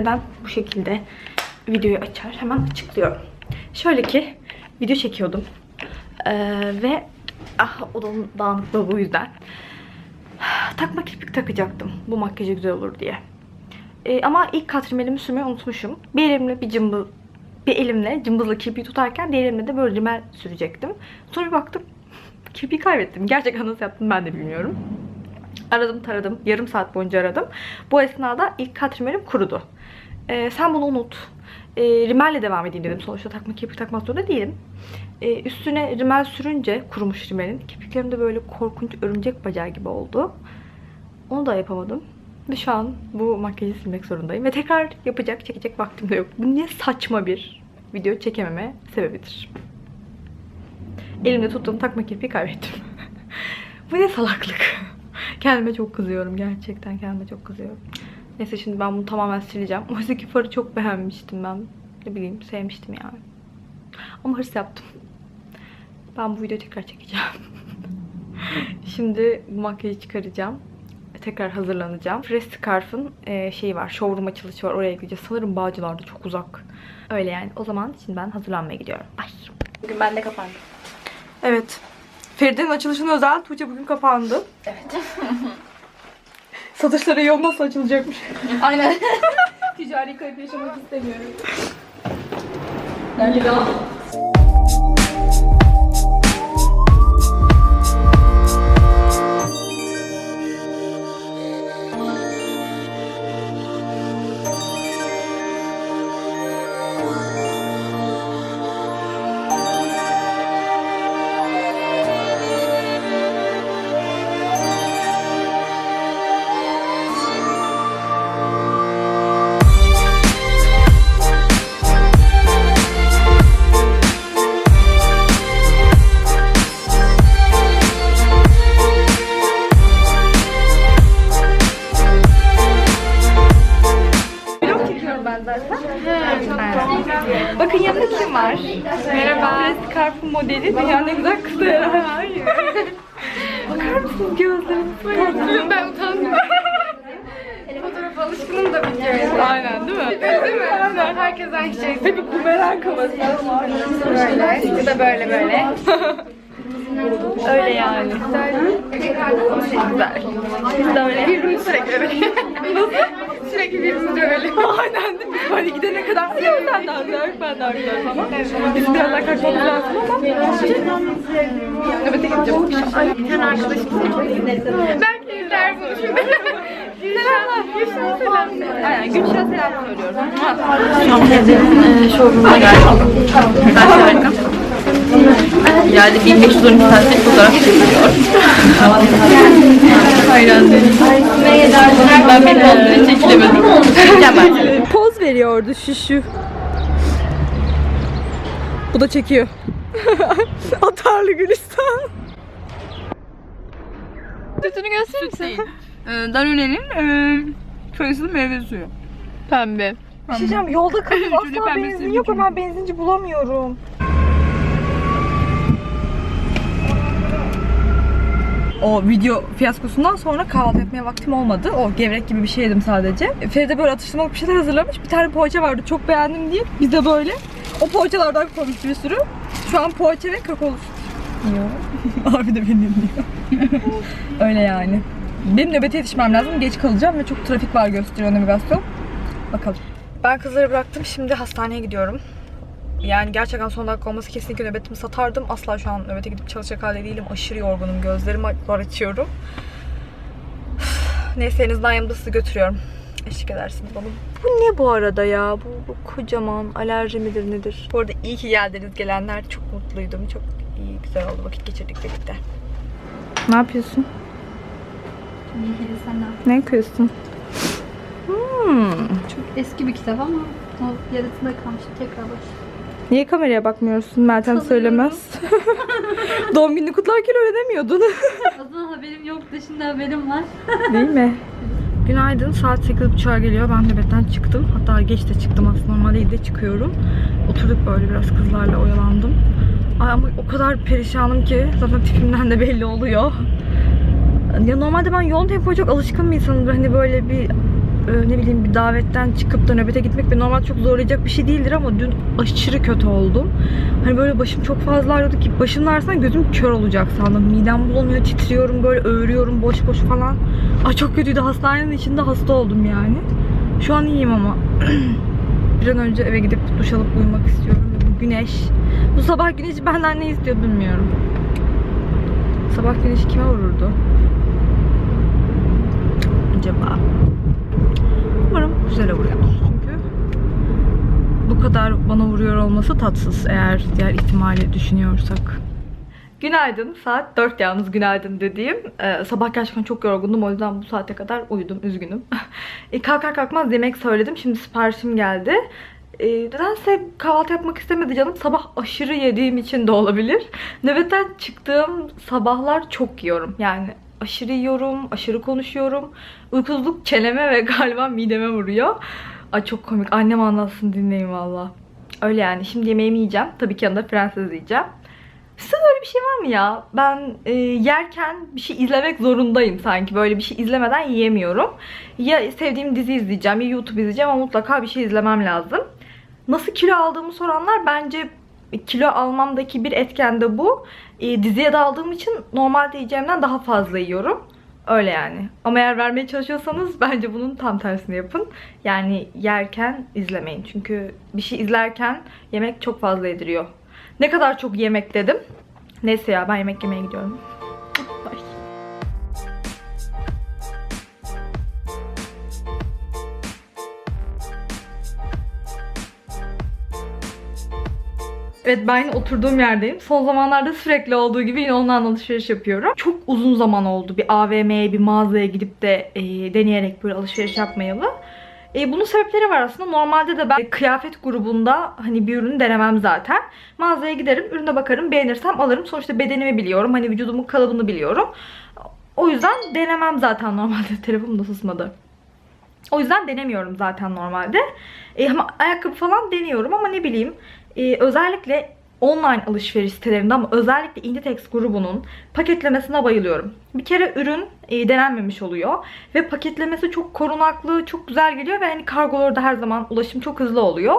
neden bu şekilde videoyu açar? Hemen açıklıyorum. Şöyle ki video çekiyordum. Ee, ve ah odanın dağınıklığı bu yüzden. Takma kirpik takacaktım. Bu makyajı güzel olur diye. Ee, ama ilk kat rimelimi sürmeyi unutmuşum. Bir elimle bir cımbız bir elimle cımbızla kirpiği tutarken diğer elimle de böyle rimel sürecektim. Sonra bir baktım kirpiği kaybettim. Gerçekten nasıl yaptım ben de bilmiyorum. Aradım taradım. Yarım saat boyunca aradım. Bu esnada ilk kat rimelim kurudu. Ee, sen bunu unut. Ee, rimelle devam edeyim dedim. Sonuçta takma kirpik takmak zorunda değilim. Ee, üstüne rimel sürünce kurumuş rimelin. Kirpiklerim de böyle korkunç örümcek bacağı gibi oldu. Onu da yapamadım. Ve şu an bu makyajı silmek zorundayım. Ve tekrar yapacak, çekecek vaktim de yok. Bu niye saçma bir video çekememe sebebidir. Elimde tuttuğum takma kirpiği kaybettim. bu ne salaklık. Kendime çok kızıyorum. Gerçekten kendime çok kızıyorum. Neyse şimdi ben bunu tamamen sileceğim. Oysa ki farı çok beğenmiştim ben. Ne bileyim sevmiştim yani. Ama hırs yaptım. Ben bu videoyu tekrar çekeceğim. Şimdi bu makyajı çıkaracağım. Tekrar hazırlanacağım. Fresh Scarf'ın e, şeyi var. Showroom açılışı var. Oraya gideceğiz. Sanırım Bağcılar'da çok uzak. Öyle yani. O zaman şimdi ben hazırlanmaya gidiyorum. Ay. Bugün ben de kapandım. Evet. Feride'nin açılışına özel Tuğçe bugün kapandı. Evet. Satışları yol nasıl açılacakmış? Aynen. Ticari kayıp yaşamak istemiyorum. Vlog zaten. Aynen. Bakın yanında kim var? Merhaba. Fresh Scarf'ın modeli. Dünyanın en güzel kızı herhalde. Hayır. Bakar mısınız gözlerime? ben utandım. Fotoğraf alışkınım da videoya. Aynen değil mi? Değil mi? Herkes aynı şey. Tabii bumerang havası. Böyle. Ya da böyle böyle. Öyle yani. Güzel. Biz de öyle. Birbirimizi sürekli. Nasıl? Sürekli birbirimizi öyle. Aynen değil mi? Hani gidene kadar ya ben daha güzel, ben daha güzel falan. Bizim biraz daha kaçmamız lazım ama. Nöbete gideceğim. Bir tane arkadaşım Belki izler bunu şimdi. Gülşah'a selam. Aynen Gülşah'a selam söylüyorum. Şu an teyzenin e, showroomuna geldik. Arkadaşlar harika. Yani 1512 saatte fotoğraf çekiliyor. Hayran değilim. Ben benim olduğum için çekilemedim. Bence. Poz veriyordu şu şu. Bu da çekiyor. Atarlı Gülistan. Sütünü gösterir misin? Ee, Danone'nin e, soyasılı meyve suyu. Pembe. Bir şey diyeceğim yolda Çocuğu asla benzin yok ama ben benzinci bulamıyorum. O video fiyaskosundan sonra kahvaltı yapmaya vaktim olmadı. O gevrek gibi bir şey yedim sadece. Feride böyle atıştırmalık bir şeyler hazırlamış. Bir tane poğaça vardı çok beğendim diye. Biz de böyle o poğaçalardan koymuş bir sürü. Şu an poğaça ve kakaolu süt yiyor. Abi de beni dinliyor. Öyle yani. Benim nöbete yetişmem lazım. Geç kalacağım ve çok trafik var gösteriyor navigasyon. Bakalım. Ben kızları bıraktım. Şimdi hastaneye gidiyorum. Yani gerçekten son dakika olması kesinlikle nöbetimi satardım. Asla şu an nöbete gidip çalışacak halde değilim. Aşırı yorgunum. Gözlerimi zor açıyorum. Neyse en azından yanımda sizi götürüyorum. Eşlik edersiniz bana. Bu ne bu arada ya? Bu, bu kocaman alerji midir nedir? Bu arada iyi ki geldiniz gelenler. Çok mutluydum. Çok iyi, güzel oldu. Vakit geçirdik birlikte. Ne yapıyorsun? Ne yapıyorsun? Hmm. Çok eski bir kitap ama o yarısında kalmış. Tekrar baş. Niye kameraya bakmıyorsun? Meltem söylemez. Doğum gününü kutlarken öyle demiyordun. Aslında haberim yok dışında haberim var. Değil mi? Günaydın. Saat 8.30'a geliyor. Ben nöbetten çıktım. Hatta geç de çıktım aslında. Normalde 7'de çıkıyorum. Oturduk böyle biraz kızlarla oyalandım. Ay ama o kadar perişanım ki zaten tipimden de belli oluyor. Ya normalde ben yoğun tempoya çok alışkın bir insanımdır. Hani böyle bir ne bileyim bir davetten çıkıp da nöbete gitmek beni normal çok zorlayacak bir şey değildir ama dün aşırı kötü oldum. Hani böyle başım çok fazla ağrıyordu ki başımın ağrısından gözüm kör olacak sandım. Midem bulanıyor, titriyorum, böyle öğürüyorum boş boş falan. Ay çok kötüydü. Hastanenin içinde hasta oldum yani. Şu an iyiyim ama. bir an önce eve gidip duş alıp uyumak istiyorum. Bu güneş. Bu sabah güneşi benden ne istiyor bilmiyorum. Sabah güneşi kime vururdu? Acaba? Umarım güzel vuruyordur çünkü bu kadar bana vuruyor olması tatsız eğer diğer ihtimali düşünüyorsak. Günaydın. Saat 4 yalnız günaydın dediğim. Ee, sabah gerçekten çok yorgundum. O yüzden bu saate kadar uyudum. Üzgünüm. e, kalkar kalkmaz yemek söyledim. Şimdi siparişim geldi. E, nedense kahvaltı yapmak istemedi canım. Sabah aşırı yediğim için de olabilir. Nöbetten çıktığım sabahlar çok yiyorum. Yani aşırı yiyorum, aşırı konuşuyorum. Uykusuzluk çeneme ve galiba mideme vuruyor. Ay çok komik. Annem anlatsın dinleyin valla. Öyle yani. Şimdi yemeğimi yiyeceğim. Tabii ki yanında prenses yiyeceğim. Sizde böyle bir şey var mı ya? Ben e, yerken bir şey izlemek zorundayım sanki. Böyle bir şey izlemeden yiyemiyorum. Ya sevdiğim dizi izleyeceğim ya YouTube izleyeceğim ama mutlaka bir şey izlemem lazım. Nasıl kilo aldığımı soranlar bence kilo almamdaki bir etken de bu. E, diziye daldığım için normalde yiyeceğimden daha fazla yiyorum. Öyle yani. Ama eğer vermeye çalışıyorsanız bence bunun tam tersini yapın. Yani yerken izlemeyin. Çünkü bir şey izlerken yemek çok fazla yediriyor. Ne kadar çok yemek dedim. Neyse ya ben yemek yemeye gidiyorum. Evet ben oturduğum yerdeyim. Son zamanlarda sürekli olduğu gibi yine ondan alışveriş yapıyorum. Çok uzun zaman oldu bir AVM'ye, bir mağazaya gidip de e, deneyerek böyle alışveriş yapmayalı. E, bunun sebepleri var aslında. Normalde de ben kıyafet grubunda hani bir ürünü denemem zaten. Mağazaya giderim, ürüne bakarım, beğenirsem alırım. Sonuçta bedenimi biliyorum, hani vücudumun kalıbını biliyorum. O yüzden denemem zaten normalde. Telefonum da susmadı. O yüzden denemiyorum zaten normalde. E, ama ayakkabı falan deniyorum ama ne bileyim. E, özellikle online alışveriş sitelerinde ama özellikle Inditex grubunun paketlemesine bayılıyorum. Bir kere ürün e, denenmemiş oluyor ve paketlemesi çok korunaklı, çok güzel geliyor ve hani kargolarda her zaman ulaşım çok hızlı oluyor.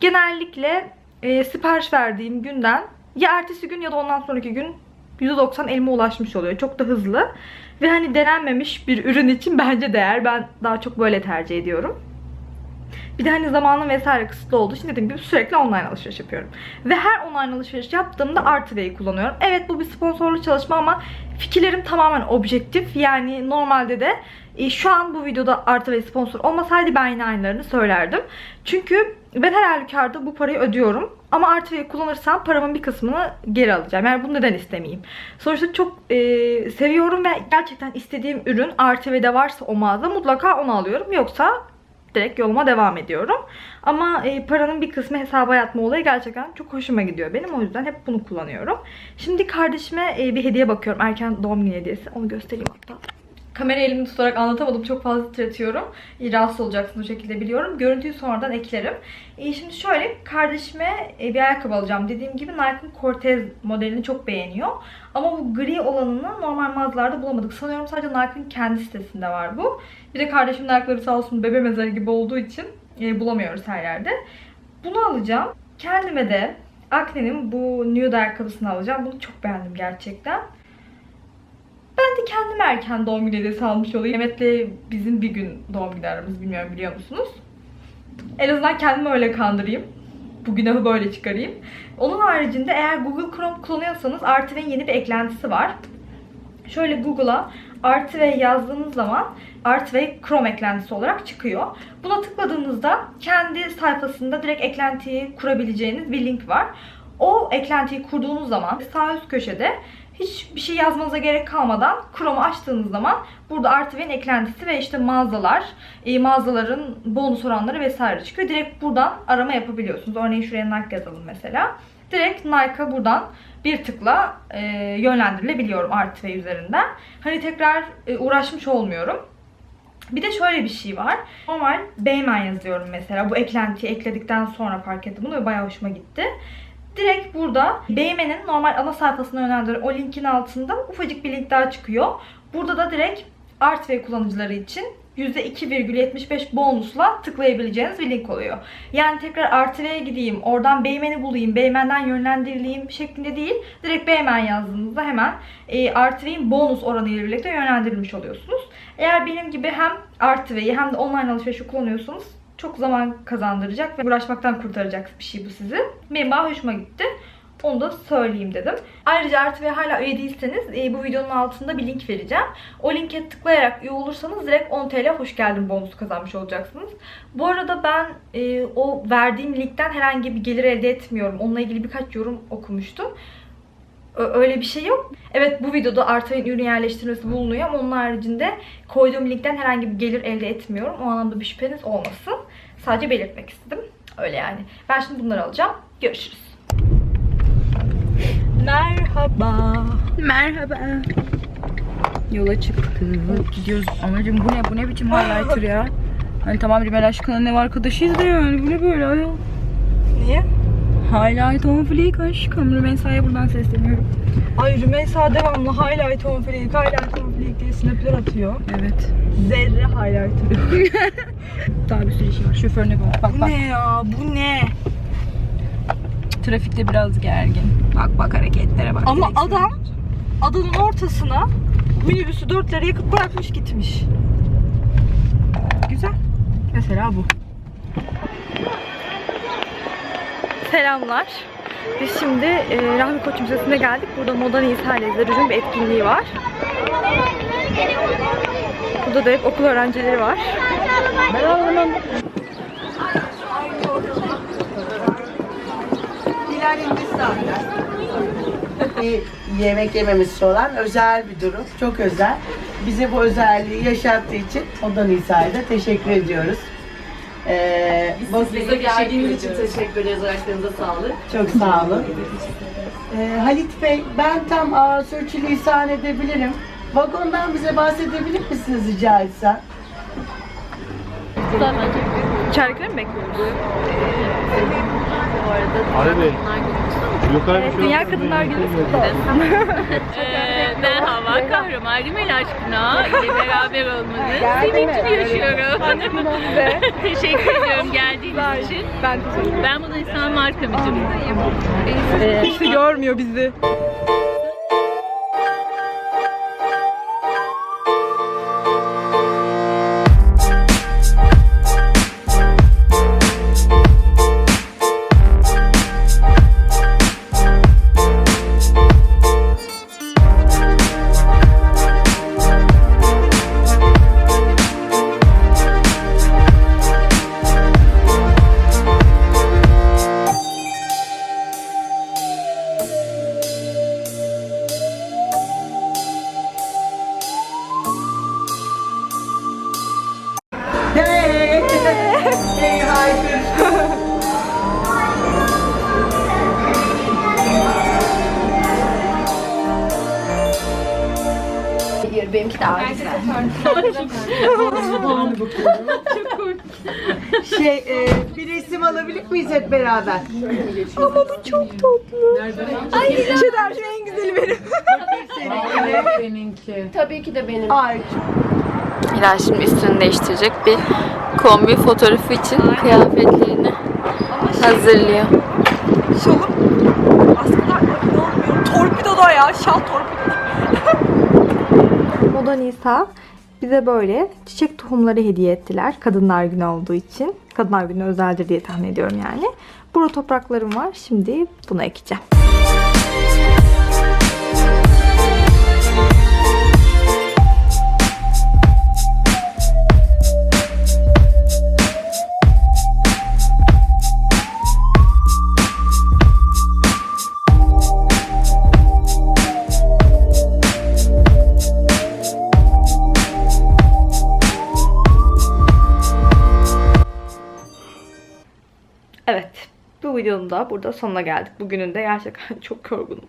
Genellikle e, sipariş verdiğim günden ya ertesi gün ya da ondan sonraki gün %90 elime ulaşmış oluyor. Çok da hızlı. Ve hani denenmemiş bir ürün için bence değer. Ben daha çok böyle tercih ediyorum. Bir de hani zamanım vesaire kısıtlı olduğu için dediğim gibi sürekli online alışveriş yapıyorum. Ve her online alışveriş yaptığımda Artıve'yi kullanıyorum. Evet bu bir sponsorlu çalışma ama fikirlerim tamamen objektif. Yani normalde de e, şu an bu videoda Artıve sponsor olmasaydı ben yine aynılarını söylerdim. Çünkü ben her halükarda bu parayı ödüyorum. Ama Artıve'yi kullanırsam paramın bir kısmını geri alacağım. Yani bunu neden istemeyeyim? Sonuçta çok e, seviyorum ve gerçekten istediğim ürün Artıve'de varsa o mağaza mutlaka onu alıyorum. Yoksa direkt yoluma devam ediyorum. Ama e, paranın bir kısmı hesaba yatma olayı gerçekten çok hoşuma gidiyor benim. O yüzden hep bunu kullanıyorum. Şimdi kardeşime e, bir hediye bakıyorum. Erken doğum günü hediyesi. Onu göstereyim hatta. Kamerayı elimde tutarak anlatamadım. Çok fazla titretiyorum. Rahatsız olacaksınız o şekilde biliyorum. Görüntüyü sonradan eklerim. E, şimdi şöyle kardeşime e, bir ayakkabı alacağım. Dediğim gibi Nike'ın Cortez modelini çok beğeniyor. Ama bu gri olanını normal mağazalarda bulamadık. Sanıyorum sadece Nike'ın kendi sitesinde var bu. Bir de kardeşimin ayakları sağ olsun bebe mezarı gibi olduğu için e, bulamıyoruz her yerde. Bunu alacağım. Kendime de Acne'nin bu nude ayakkabısını alacağım. Bunu çok beğendim gerçekten. Ben de kendime erken doğum günü hediyesi almış olayım. Mehmet'le bizim bir gün doğum günü aramız bilmiyorum biliyor musunuz? En azından kendimi öyle kandırayım. Bu günahı böyle çıkarayım. Onun haricinde eğer Google Chrome kullanıyorsanız Artive'nin yeni bir eklentisi var. Şöyle Google'a Artive yazdığınız zaman Artive Chrome eklentisi olarak çıkıyor. Buna tıkladığınızda kendi sayfasında direkt eklentiyi kurabileceğiniz bir link var. O eklentiyi kurduğunuz zaman sağ üst köşede hiçbir şey yazmanıza gerek kalmadan Chrome'u açtığınız zaman burada Artive'nin eklentisi ve işte mağazalar, e, mağazaların bonus oranları vesaire çıkıyor. Direkt buradan arama yapabiliyorsunuz. Örneğin şuraya Nike yazalım mesela. Direkt Nike'a buradan bir tıkla e, yönlendirilebiliyorum Artive üzerinden. Hani tekrar e, uğraşmış olmuyorum. Bir de şöyle bir şey var. Normal Beymen yazıyorum mesela. Bu eklentiyi ekledikten sonra fark ettim bunu ve bayağı hoşuma gitti. Direkt burada Beymen'in normal ana sayfasına yönlendiren o linkin altında ufacık bir link daha çıkıyor. Burada da direkt Artway kullanıcıları için %2,75 bonusla tıklayabileceğiniz bir link oluyor. Yani tekrar artırıya gideyim, oradan Beymen'i bulayım, Beymen'den yönlendirileyim şeklinde değil. Direkt Beymen yazdığınızda hemen e, artırayım bonus oranı ile birlikte yönlendirilmiş oluyorsunuz. Eğer benim gibi hem artıveyi hem de online alışverişi kullanıyorsanız çok zaman kazandıracak ve uğraşmaktan kurtaracak bir şey bu sizi. Benim bayağı hoşuma gitti. Onu da söyleyeyim dedim. Ayrıca artı ve hala üye değilseniz e, bu videonun altında bir link vereceğim. O linke tıklayarak üye olursanız direkt 10 TL hoş geldin bonusu kazanmış olacaksınız. Bu arada ben e, o verdiğim linkten herhangi bir gelir elde etmiyorum. Onunla ilgili birkaç yorum okumuştum. Öyle bir şey yok. Evet bu videoda Artay'ın ürün yerleştirmesi bulunuyor ama onun haricinde koyduğum linkten herhangi bir gelir elde etmiyorum. O anlamda bir şüpheniz olmasın. Sadece belirtmek istedim. Öyle yani. Ben şimdi bunları alacağım. Görüşürüz. Merhaba. Merhaba. Yola çıktık. Gidiyoruz. Amacım bu ne? Bu ne biçim highlighter ya? Hani tamam Rimel aşkına ne arkadaşıyız da yani. Bu ne böyle ayol? Niye? Highlight on fleek aşkım. Rümeysa'ya buradan sesleniyorum. Ay Rümeysa devamlı highlight on fleek, highlight on fleek diye snapler atıyor. Evet. Zerre highlighter. Daha bir sürü şey var. Şoförüne bak. Bak bu bak. ne ya? Bu ne? Trafikte biraz gergin. Bak bak hareketlere bak. Ama Direksiyon. adam adanın ortasına minibüsü dörtleri yakıp bırakmış gitmiş. Güzel. Mesela bu. Selamlar. Biz şimdi e, Rahmi Koç Müzesi'ne geldik. Burada Moda Nisan Lezzet'in bir etkinliği var. Burada da hep okul öğrencileri var. bir yemek yememiz olan özel bir durum. Çok özel. Bize bu özelliği yaşattığı için Oda Nisa'ya da teşekkür ediyoruz. Ee, Bize geldiğiniz için teşekkür ederiz. Ayaklarınıza sağlık. Çok sağ olun. Ee, Halit Bey, ben tam aa, sürçülisan edebilirim. Vagondan bize bahsedebilir misiniz rica etsem? İçeridekileri mi bekliyoruz? Abi Bey. Yukarı Evet, Dünya Kadınlar Günü kutlu olsun. Ee, merhaba, kahraman Rimel aşkına ile beraber olmanın sevincini yaşıyorum. teşekkür ediyorum geldiğiniz için. Ben teşekkür ederim. Ben bu insan marka müdürüyüm. Kimse görmüyor bizi. Beraber? Ama bu çok tatlı. Ay Şeder şu en güzeli benim. Ay Hilal şimdi üstünü değiştirecek bir kombi fotoğrafı için kıyafetlerini hazırlıyor. Şalım. Askılar inanmıyorum. Torpido da ya. Şal torpido. Moda Nisa bize böyle çiçek tohumları hediye ettiler. Kadınlar Günü olduğu için. Kadınlar Günü özeldir diye tahmin ediyorum yani. Burada topraklarım var. Şimdi bunu ekeceğim. Da burada sonuna geldik. Bugünün de gerçekten çok yorgunum.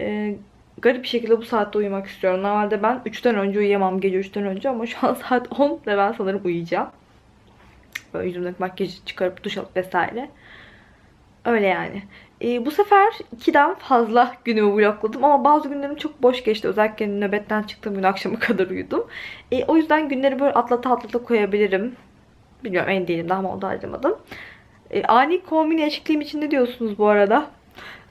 Ee, garip bir şekilde bu saatte uyumak istiyorum. Normalde ben 3'ten önce uyuyamam. Gece 3'ten önce ama şu an saat 10 ve ben sanırım uyuyacağım. Böyle yüzümdeki makyajı çıkarıp duş alıp vesaire. Öyle yani. Ee, bu sefer ikiden fazla günümü vlogladım ama bazı günlerim çok boş geçti. Özellikle nöbetten çıktığım gün akşama kadar uyudum. Ee, o yüzden günleri böyle atlata atlata koyabilirim. Bilmiyorum en değilim daha ama harcamadım. Ee, ani kombin eşlikliğim için ne diyorsunuz bu arada?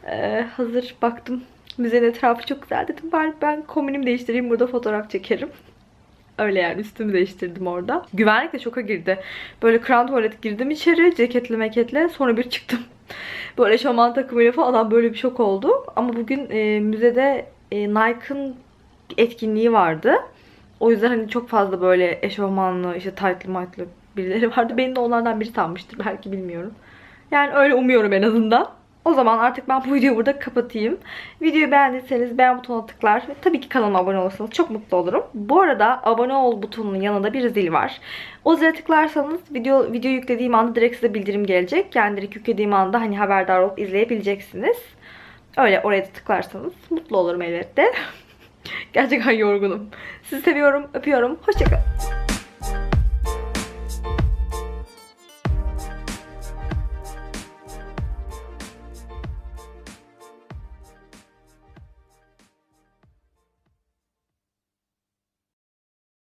Ee, hazır baktım müzenin etrafı çok güzel dedim. Bari ben kombinimi değiştireyim burada fotoğraf çekerim. Öyle yani üstümü değiştirdim orada. Güvenlik de şoka girdi. Böyle kran tuvalet girdim içeri ceketle meketle sonra bir çıktım. Böyle şaman takımıyla falan böyle bir şok oldu. Ama bugün e, müzede e, Nike'ın etkinliği vardı. O yüzden hani çok fazla böyle eşofmanlı, işte taytlı maytlı birileri vardı. Beni de onlardan biri sanmıştır belki bilmiyorum. Yani öyle umuyorum en azından. O zaman artık ben bu videoyu burada kapatayım. Videoyu beğendiyseniz beğen butonuna tıklar ve tabii ki kanalıma abone olursanız çok mutlu olurum. Bu arada abone ol butonunun yanında bir zil var. O zile tıklarsanız video video yüklediğim anda direkt size bildirim gelecek. Yani direkt yüklediğim anda hani haberdar olup izleyebileceksiniz. Öyle oraya da tıklarsanız mutlu olurum elbette. Gerçekten yorgunum. Sizi seviyorum, öpüyorum. Hoşçakalın.